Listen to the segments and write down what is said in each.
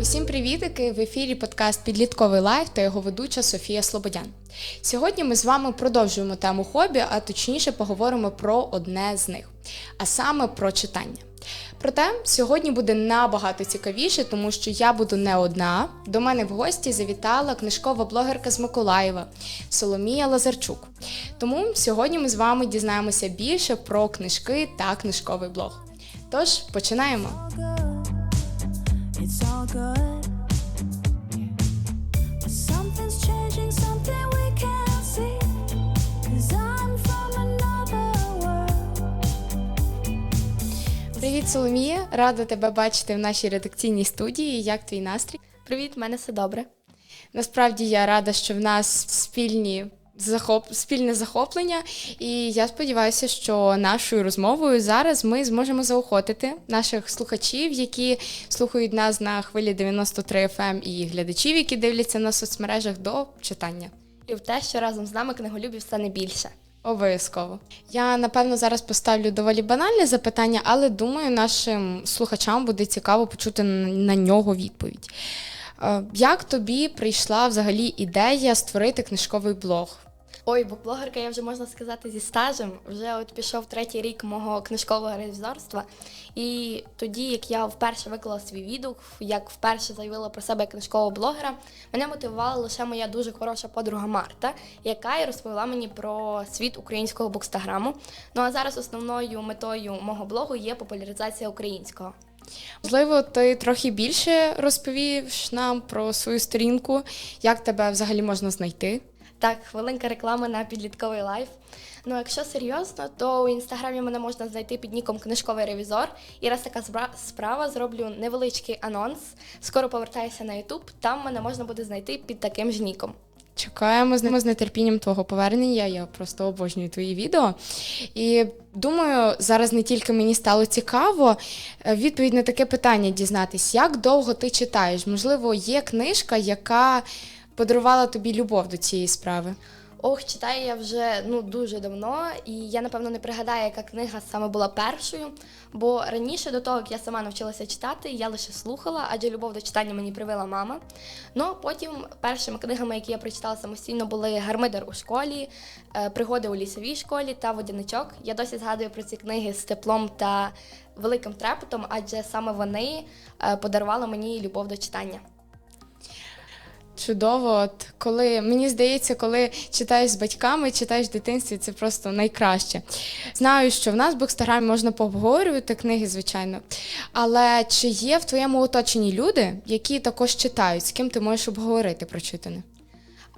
Усім привітики! В ефірі подкаст Підлітковий лайф та його ведуча Софія Слободян. Сьогодні ми з вами продовжуємо тему хобі, а точніше поговоримо про одне з них, а саме про читання. Проте сьогодні буде набагато цікавіше, тому що я буду не одна. До мене в гості завітала книжкова блогерка з Миколаєва Соломія Лазарчук. Тому сьогодні ми з вами дізнаємося більше про книжки та книжковий блог. Тож починаємо. It's all good. But something's changing, something we can't see. Cause I'm from another world. Привіт, Соломія! Рада тебе бачити в нашій редакційній студії. Як твій настрій? Привіт, в мене все добре. Насправді я рада, що в нас спільні захоп... спільне захоплення, і я сподіваюся, що нашою розмовою зараз ми зможемо заохотити наших слухачів, які слухають нас на хвилі 93 FM, і глядачів, які дивляться на соцмережах до читання. І в те, що разом з нами книголюбів стане більше. Обов'язково. Я напевно зараз поставлю доволі банальне запитання, але думаю, нашим слухачам буде цікаво почути на на нього відповідь. Е, Як тобі прийшла взагалі ідея створити книжковий блог? Ой, бо блогерка, я вже можна сказати, зі стажем. Вже от пішов третій рік мого книжкового ревізорства. І тоді, як я вперше виклала свій відгук, як вперше заявила про себе як книжкового блогера, мене мотивувала лише моя дуже хороша подруга Марта, яка і розповіла мені про світ українського букстаграму. Ну а зараз основною метою мого блогу є популяризація українського. Можливо, ти трохи більше розповіш нам про свою сторінку, як тебе взагалі можна знайти? Так, хвилинка реклами на підлітковий лайф. Ну, якщо серйозно, то у інстаграмі мене можна знайти під ніком книжковий ревізор. І раз така справа, зроблю невеличкий анонс. Скоро повертаюся на Ютуб. Там мене можна буде знайти під таким ж ніком. Чекаємо з ними з нетерпінням твого повернення. Я просто обожнюю твої відео. І думаю, зараз не тільки мені стало цікаво е, відповідь на таке питання дізнатись, як довго ти читаєш? Можливо, є книжка, яка подарувала тобі любов до цієї справи. Ох, читаю я вже ну дуже давно, і я напевно не пригадаю, яка книга саме була першою. Бо раніше до того, як я сама навчилася читати, я лише слухала, адже любов до читання мені привила мама. Ну потім першими книгами, які я прочитала самостійно, були Гармидер у школі, е, Пригоди у лісовій школі та Водяничок. Я досі згадую про ці книги з теплом та великим трепетом, адже саме вони е, подарували мені любов до читання. Чудово, от коли мені здається, коли читаєш з батьками, читаєш в дитинстві, це просто найкраще. Знаю, що в нас в Букстаграмі можна пообговорювати книги, звичайно. Але чи є в твоєму оточенні люди, які також читають, з ким ти можеш обговорити прочитане?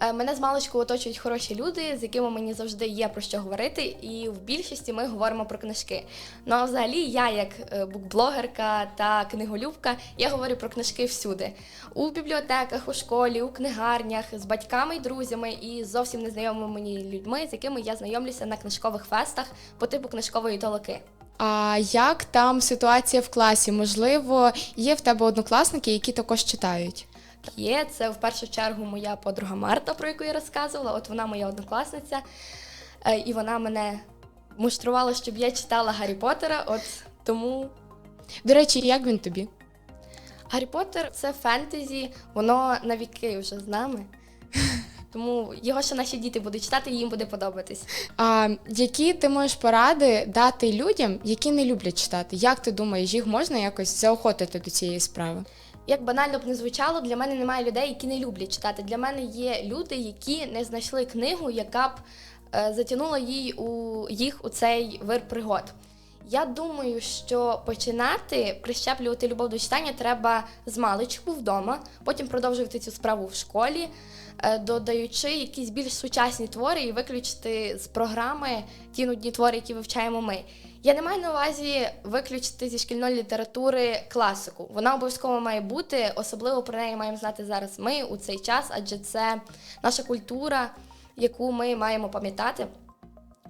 Е, Мене з маличку оточують хороші люди, з якими мені завжди є про що говорити, і в більшості ми говоримо про книжки. Ну а взагалі, я, як е, букблогерка та книголюбка, я говорю про книжки всюди: у бібліотеках, у школі, у книгарнях, з батьками і друзями, і зовсім незнайомими мені людьми, з якими я знайомлюся на книжкових фестах по типу книжкової толоки. А як там ситуація в класі? Можливо, є в тебе однокласники, які також читають? Є це в першу чергу моя подруга Марта, про яку я розказувала. От вона моя однокласниця, е, і вона мене муштрувала, щоб я читала Гаррі Поттера. От тому До речі, як він тобі? Гаррі Поттер це фентезі, воно навіки вже з нами. Тому його ще наші діти будуть читати, і їм буде подобатись. А які ти можеш поради дати людям, які не люблять читати? Як ти думаєш, їх можна якось заохотити до цієї справи? Як банально б не звучало, для мене немає людей, які не люблять читати. Для мене є люди, які не знайшли книгу, яка б е, затягнула їй у їх у цей вир пригод. Я думаю, що починати прищеплювати любов до читання треба з маличку вдома, потім продовжувати цю справу в школі, е, додаючи якісь більш сучасні твори і виключити з програми ті нудні твори, які вивчаємо ми. Я не маю на увазі виключити зі шкільної літератури класику. Вона обов'язково має бути, особливо про неї маємо знати зараз ми у цей час, адже це наша культура, яку ми маємо пам'ятати.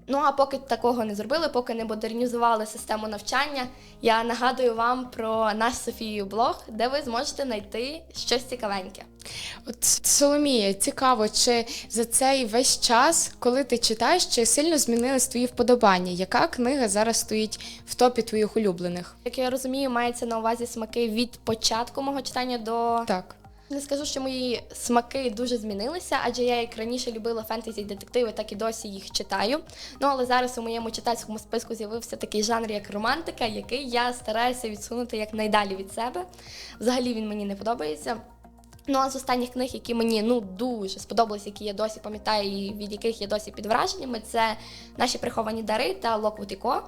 Ну а поки такого не зробили, поки не модернізували систему навчання, я нагадую вам про наш Софію блог, де ви зможете знайти щось цікавеньке. От Соломія, цікаво, чи за цей весь час, коли ти читаєш, чи сильно змінились твої вподобання? Яка книга зараз стоїть в топі твоїх улюблених? Як я розумію, мається на увазі смаки від початку мого читання до Так. Не скажу, що мої смаки дуже змінилися, адже я як раніше любила фентезі і детективи, так і досі їх читаю. Ну але зараз у моєму читацькому списку з'явився такий жанр, як романтика, який я стараюся відсунути якнайдалі від себе. Взагалі він мені не подобається. Ну а з останніх книг, які мені ну дуже сподобались, які я досі пам'ятаю і від яких я досі під враженнями, це наші приховані дари та Локвуд і Ко.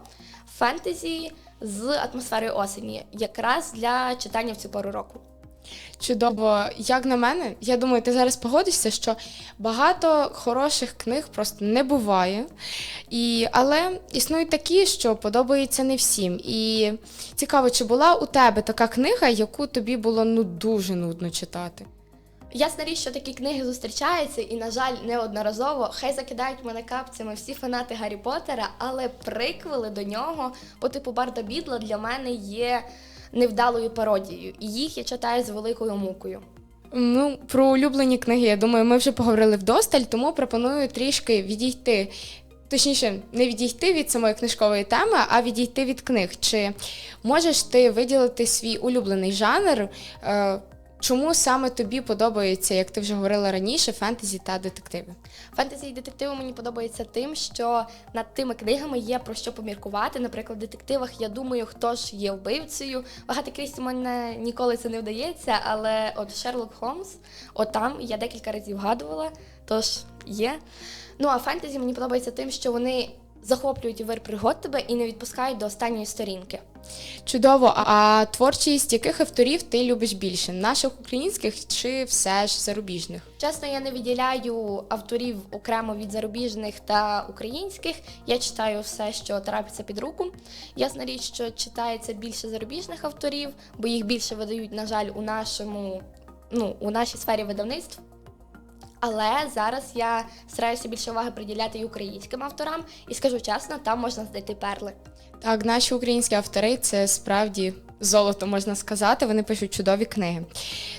фентезі з атмосферою осені, якраз для читання в цю пору року. Чудово, як на мене, я думаю, ти зараз погодишся, що багато хороших книг просто не буває. І, але існують такі, що подобаються не всім. І цікаво, чи була у тебе така книга, яку тобі було ну дуже нудно читати? Ясна річ, що такі книги зустрічаються, і, на жаль, неодноразово. Хай закидають мене капцями всі фанати Гаррі Поттера, але приквели до нього по типу Барда Бідла для мене є невдалою пародією. І їх я читаю з великою мукою. Ну, про улюблені книги, я думаю, ми вже поговорили вдосталь, тому пропоную трішки відійти. Точніше, не відійти від самої книжкової теми, а відійти від книг. Чи можеш ти виділити свій улюблений жанр? Чому саме тобі подобається, як ти вже говорила раніше, фентезі та детективи? Фентезі і детективи мені подобається тим, що над тими книгами є про що поміркувати. Наприклад, в детективах я думаю, хто ж є вбивцею. Багато крізь мене ніколи це не вдається, але от Шерлок Холмс, от там я декілька разів вгадувала, тож є. Ну а фентезі мені подобається тим, що вони захоплюють вир пригод тебе і не відпускають до останньої сторінки. Чудово, а творчість яких авторів ти любиш більше? Наших українських чи все ж зарубіжних? Чесно, я не відділяю авторів окремо від зарубіжних та українських. Я читаю все, що трапиться під руку. Ясна річ, що читається більше зарубіжних авторів, бо їх більше видають, на жаль, у нашому, ну, у нашій сфері видавництв. Але зараз я стараюся більше уваги приділяти і українським авторам, і скажу чесно, там можна знайти перли. Так, наші українські автори це справді золото, можна сказати. Вони пишуть чудові книги.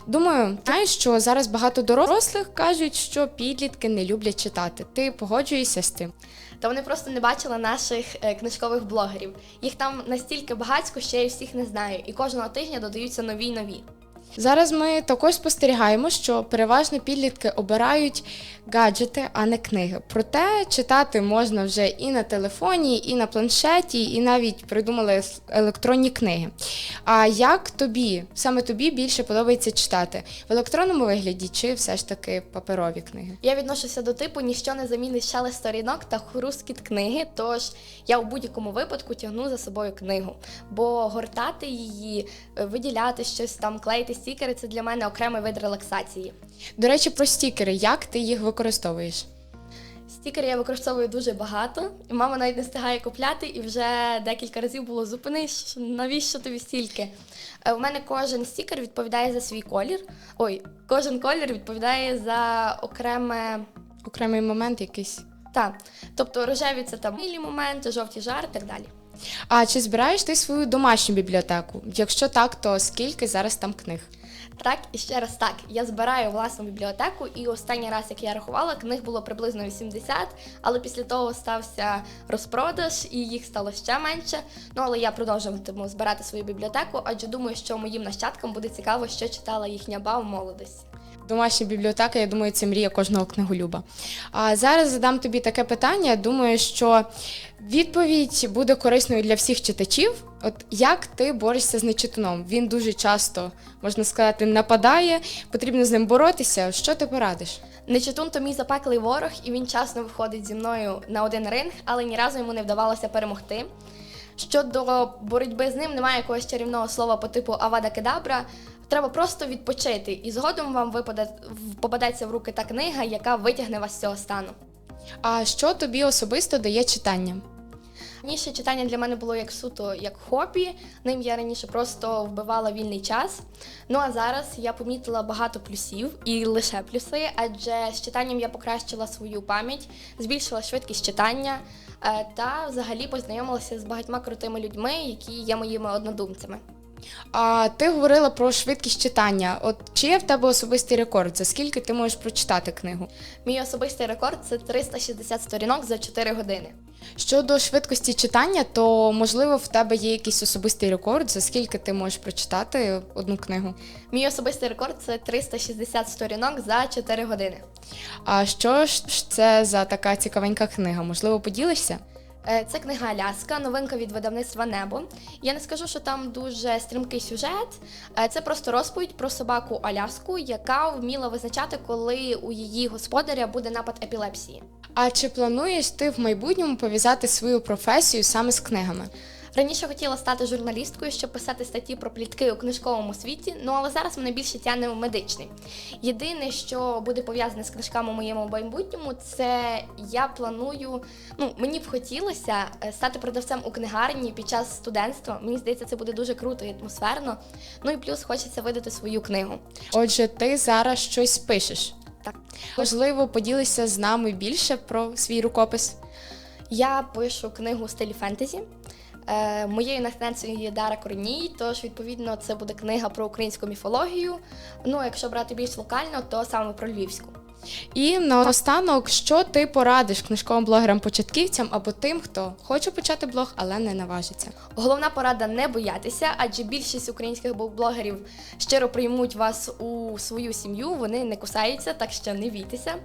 Думаю, знаєш, що зараз багато дорослих кажуть, що підлітки не люблять читати. Ти погоджуєшся з тим? Та вони просто не бачили наших е, книжкових блогерів. Їх там настільки багатько, що я всіх не знаю, і кожного тижня додаються нові й нові. Зараз ми також спостерігаємо, що переважно підлітки обирають гаджети, а не книги. Проте читати можна вже і на телефоні, і на планшеті, і навіть придумали електронні книги. А як тобі, саме тобі більше подобається читати в електронному вигляді чи все ж таки паперові книги? Я відношуся до типу ніщо не замінить шелест сторінок та хрускіт книги, тож я у будь-якому випадку тягну за собою книгу. Бо гортати її, виділяти щось там, клеїти стікери це для мене окремий вид релаксації. До речі, про стікери, як ти їх використовуєш? Стікери я використовую дуже багато, і мама навіть не встигає купляти, і вже декілька разів було зупиниш, навіщо тобі стільки? Е, У мене кожен стікер відповідає за свій колір. Ой, кожен колір відповідає за окреме. Окремий момент якийсь. Так, тобто рожеві це там милі моменти, жовті жар і так далі. А чи збираєш ти свою домашню бібліотеку? Якщо так, то скільки зараз там книг? Так, і ще раз так. Я збираю власну бібліотеку, і останній раз, як я рахувала, книг було приблизно 80, але після того стався розпродаж і їх стало ще менше. Ну але я продовжуватиму збирати свою бібліотеку, адже думаю, що моїм нащадкам буде цікаво, що читала їхня ба в молодості. Домашня бібліотека, я думаю, це мрія кожного книголюба. А зараз задам тобі таке питання. Думаю, що відповідь буде корисною для всіх читачів. От як ти борешся з нечитаном? Він дуже часто, можна сказати, нападає, потрібно з ним боротися. Що ти порадиш? Нечитун то мій запеклий ворог, і він часно виходить зі мною на один ринг, але ні разу йому не вдавалося перемогти. Щодо боротьби з ним, немає якогось чарівного слова по типу Авада Кедабра. Треба просто відпочити, і згодом вам випаде, попадеться в руки та книга, яка витягне вас з цього стану. А що тобі особисто дає читання? Раніше читання для мене було як суто як хобі. Ним я раніше просто вбивала вільний час. Ну а зараз я помітила багато плюсів і лише плюси, адже з читанням я покращила свою пам'ять, збільшила швидкість читання е, та взагалі познайомилася з багатьма крутими людьми, які є моїми однодумцями. А ти говорила про швидкість читання. От чи є в тебе особистий рекорд? За скільки ти можеш прочитати книгу? Мій особистий рекорд це 360 сторінок за 4 години. Щодо швидкості читання, то можливо в тебе є якийсь особистий рекорд, за скільки ти можеш прочитати одну книгу. Мій особистий рекорд це 360 сторінок за 4 години. А що ж це за така цікавенька книга? Можливо, поділишся? Е, Це книга Аляска, новинка від видавництва Небо. Я не скажу, що там дуже стрімкий сюжет. Е, Це просто розповідь про собаку Аляску, яка вміла визначати, коли у її господаря буде напад епілепсії. А чи плануєш ти в майбутньому пов'язати свою професію саме з книгами? Раніше хотіла стати журналісткою, щоб писати статті про плітки у книжковому світі, ну але зараз мене більше тягне в медичний. Єдине, що буде пов'язане з книжками у моєму майбутньому, це я планую. Ну мені б хотілося е, стати продавцем у книгарні під час студентства. Мені здається, це буде дуже круто і атмосферно. Ну і плюс хочеться видати свою книгу. Отже, ти зараз щось пишеш. Так. Можливо, поділишся з нами більше про свій рукопис. Я пишу книгу у стилі фентезі. Е, моєю натхненцею є Дара Корній, тож відповідно це буде книга про українську міфологію. Ну, якщо брати більш локально, то саме про львівську. І наостанок, що ти порадиш книжковим блогерам-початківцям або тим, хто хоче почати блог, але не наважиться. Головна порада не боятися, адже більшість українських блогерів щиро приймуть вас у свою сім'ю, вони не кусаються, так що не бійтеся.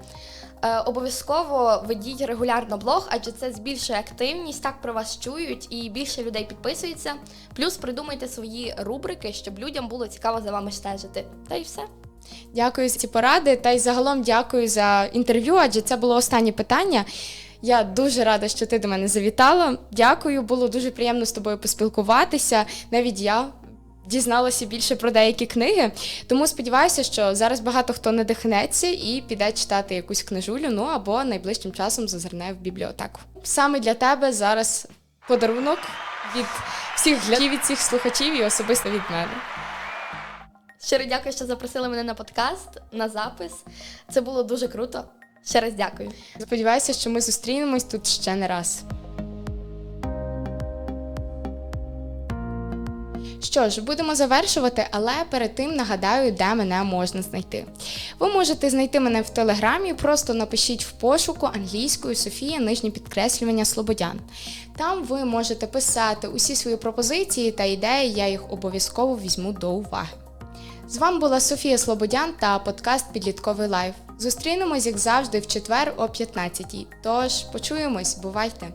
Е, обов'язково ведіть регулярно блог, адже це збільшує активність, так про вас чують і більше людей підписується. Плюс придумайте свої рубрики, щоб людям було цікаво за вами стежити. Та й все. Дякую за ці поради та й загалом дякую за інтерв'ю, адже це було останнє питання. Я дуже рада, що ти до мене завітала. Дякую, було дуже приємно з тобою поспілкуватися. Навіть я дізналася більше про деякі книги. Тому сподіваюся, що зараз багато хто надихнеться і піде читати якусь книжулю, ну або найближчим часом зазирне в бібліотеку. Саме для тебе зараз подарунок від всіх глядачів, від всіх слухачів і особисто від мене. Щиро дякую, що запросили мене на подкаст, на запис. Це було дуже круто. Ще раз дякую. Сподіваюся, що ми зустрінемось тут ще не раз. Що ж, будемо завершувати, але перед тим нагадаю, де мене можна знайти. Ви можете знайти мене в телеграмі, просто напишіть в пошуку англійською Софія нижнє підкреслювання Слободян. Там ви можете писати усі свої пропозиції та ідеї, я їх обов'язково візьму до уваги. З вами була Софія Слободян та подкаст Підлітковий лайф. Зустрінемось, як завжди, в четвер о 15 Тож почуємось, бувайте!